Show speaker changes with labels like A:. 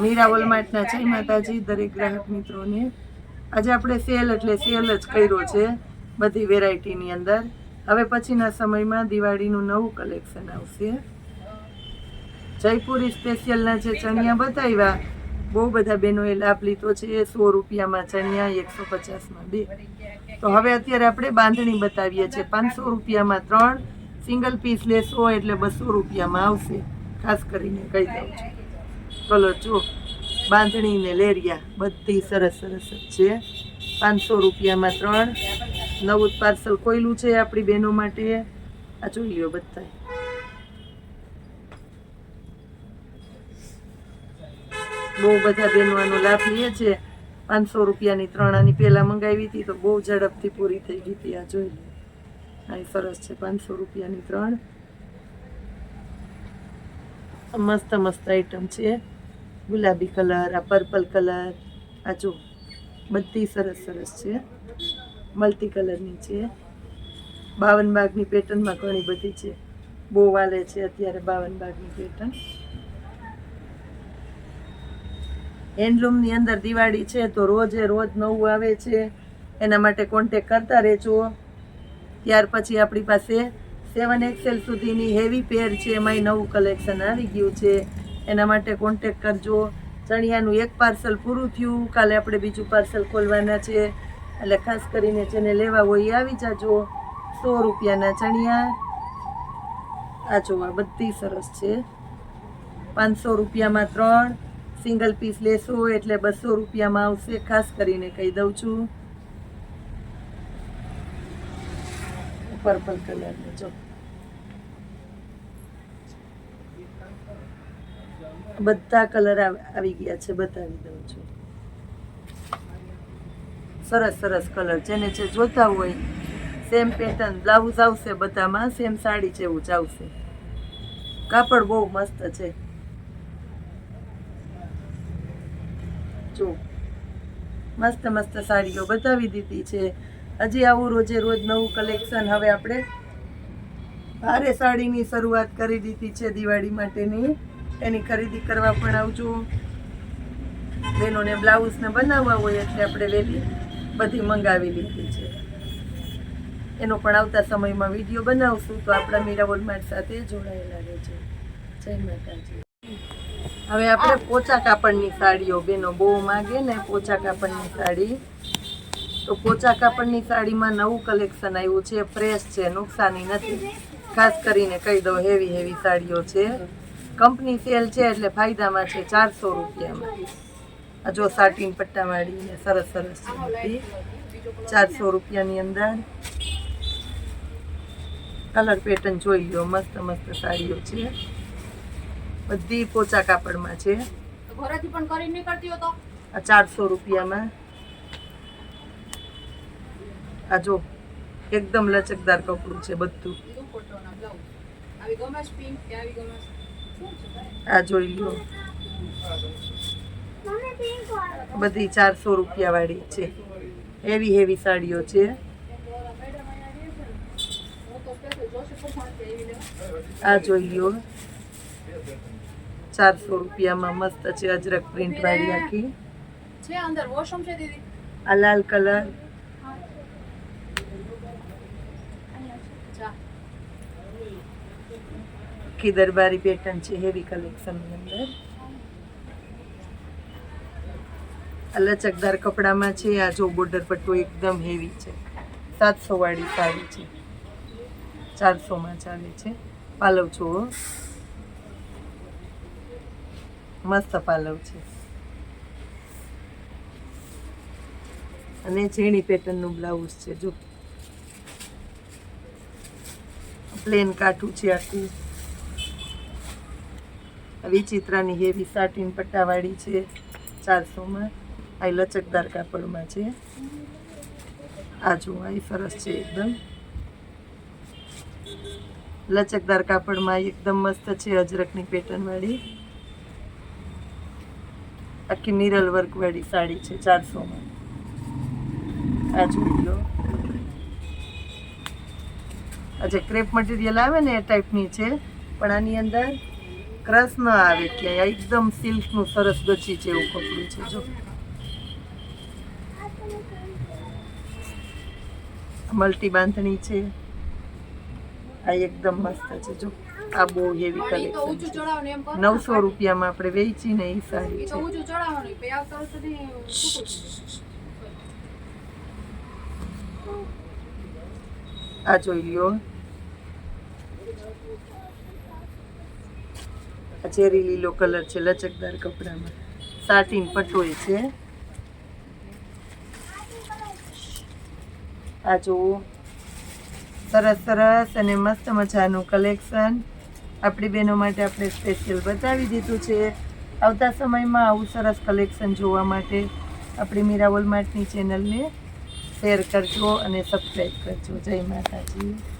A: મીરા વોલમાર્ટના જય માતાજી દરેક ગ્રાહક મિત્રોને. આજે આપણે સેલ એટલે સેલ જ કર્યો છે, બધી વેરાયટીની અંદર. હવે પછીના સમયમાં દિવાળીનું નવું કલેક્શન આવશે. જયપુરી સ્પેશિયલના જે ચણિયા બતાવ્યા, બહુ બધા બહેનોએ લાભ લીધો છે સો રૂપિયામાં ચણિયા, એકસો પચાસમાં બે. તો હવે અત્યારે આપણે બાંધણી બતાવીએ છીએ. પાંચસો રૂપિયામાં ત્રણ, સિંગલ પીસ લેશો એટલે બસો રૂપિયામાં આવશે. ખાસ કરીને કહી દઉં છું. કલર જો બાંધણી ને લેરિયા બધી સરસ સરસ છે. પાંચસો રૂપિયામાં ત્રણ. નવું પાર્સલ કોયલું છે આપણી બહેનો માટે. આ જોઈ લ્યો બધા બહુ બધા બહેનો આનો લાભ લે છે. પાંચસો રૂપિયાની ત્રણ આની પહેલાં મંગાવી હતી તો બહુ ઝડપથી પૂરી થઈ ગઈ હતી. આ જોઈ લો આ સરસ છે, પાંચસો રૂપિયાની ત્રણ. મસ્ત મસ્ત આઈટમ છે. ગુલાબી કલર, આ પર્પલ કલર, આ જો બધી સરસ સરસ છે. મલ્ટી કલરની છે. બાવન બાગની પેટર્નમાં ઘણી બધી છે. બહુ વાલે છે અત્યારે બાવન બાગની પેટર્ન. હેન્ડલૂમની અંદર દિવાળી છે તો રોજે રોજ નવું આવે છે. એના માટે કોન્ટેક કરતા રહેજો. ત્યાર પછી આપણી પાસે સેવન એક્સેલ સુધીની હેવી પેર છે. એમાંય નવું કલેક્શન આવી ગયું છે. એના માટે કોન્ટેક કરજો. ચણિયાનું એક પાર્સલ પૂરું થયું. કાલે આપણે બીજું પાર્સલ ખોલવાના છે. એટલે ખાસ કરીને જેને લેવા હોય એ આવી જાજો. સો રૂપિયાના ચણિયા. આ જોવા બધી સરસ છે. પાંચસો રૂપિયામાં ત્રણ. સિંગલ પીસ લેશો એટલે બસો રૂપિયામાં આવશે. ખાસ કરીને કહી દઉં છું. પર્પલ કલરનો જો બધા કલર આવી ગયા છે, બતાવી દઉં છું. સરસ સરસ કલર જેને જે જોતા હોય સેમ પેટર્ન બ્લાઉઝ આવશે બધામાં સેમ સાડી જેવું જ આવશે. કાપડ બહુ મસ્ત છે. જો, મસ્ત મસ્ત સાડીઓ બતાવી દીધી છે. હજી આવું રોજે રોજ નવું કલેક્શન હવે આપણે ભારે સાડીની શરૂઆત કરી દીધી છે દિવાળી માટેની. એની ખરીદી કરવા પણ આવજો બહેનોને બ્લાઉઝને બનાવવા હોય એટલે આપણે વહેલી બધી મંગાવી લીધી છે. એનો પણ આવતા સમયમાં વીડિયો બનાવશું તો આપણા મીરા વોલમાર્ટ સાથે જોડાયેલા રહેજો. જય માતાજી. હવે આપણે પોચા કાપડની સાડીઓ બેનો બહુ માગે ને પોચા કાપડની સાડી. તો પોચા કાપડની સાડીમાં નવું કલેક્શન આવ્યું છે, ફ્રેશ છે, નુકસાની નથી. ખાસ કરીને કહી દઉં હેવી હેવી સાડીઓ છે. કંપની સેલ છે એટલે ફાયદામાં છે ચારસો રૂપિયામાં. આ જો સાટીન પટ્ટાવાળી સરસ સરસ છે ચારસો રૂપિયાની અંદર. કલર પેટર્ન જોઈ લો મસ્ત મસ્ત સાડીઓ છે. બધી પોચા કાપડમાં છે.
B: ઘરેથી પણ કરી નીકળતી હતો
A: આ ચારસો રૂપિયામાં. આ જો એકદમ લચકદાર કપડું છે બધું.
B: આવી ગમે પિંક આવી ગમે
A: આ જોઈ લો. બધી ચારસો રૂપિયા વાળી છે. હેવી હેવી સાડીઓ છે. આ જોઈ લો. ચારસો રૂપિયામાં મસ્ત છે અજરક પ્રિન્ટ વાળી આખી.
B: છે અંદર વોશરૂમ છે દીદી?
A: આ લાલ કલર. આખી દરબારી પેટર્ન છે હેવી કલેક્શનની અંદર. આ લચકદાર કપડામાં છે, આ જો બોર્ડર પટ્ટો એકદમ હેવી છે. સાતસો વાળી સાડી છે. ચારસોમાં ચાલે છે. પાલવ છો મસ્ત પાલવ છે. અને ઝીણી પેટર્નનું બ્લાઉઝ છે, જો. પ્લેન કાઠું છે આખું. વિચિત્રાની હેવી સાટીન પટ્ટાવાળી છે ચારસોમાં. આ લચકદાર કાપડમાં છે. આ જો આ સરસ છે એકદમ. લચકદાર કાપડમાં એકદમ મસ્ત છે અજરકની પેટર્નવાળી. આખી મિરલ વર્કવાળી સાડી છે ચારસોમાં. આ જોઈ લો જે ક્રેપ મટીરિયલ આવે ને એ ટાઈપની છે. પણ આની અંદર ક્રશ ન આવે ક્યાંય એકદમ સિલ્કનું સરસ ગચી કપડું છે જો મલ્ટી બાંધણી છે આ એકદમ મસ્ત છે જો આ બહુ હેવી કલેક્શન છે નવસો રૂપિયામાં આપણે વેચીને એ
B: જ છે.
A: આ જોઈ લ્યો આ ચેરી લીલો કલર છે લચકદાર કપડામાં. સાટીન પટોય છે. આ જુઓ. સરસ સરસ અને મસ્ત મજાનું કલેક્શન. આપણી બહેનો માટે આપણે સ્પેશિયલ બતાવી દીધું છે. આવતા સમયમાં આવું સરસ કલેક્શન જોવા માટે આપણી મીરા વોલમાર્ટની ચેનલને શેર કરજો અને સબસ્ક્રાઈબ કરજો. જય માતાજી.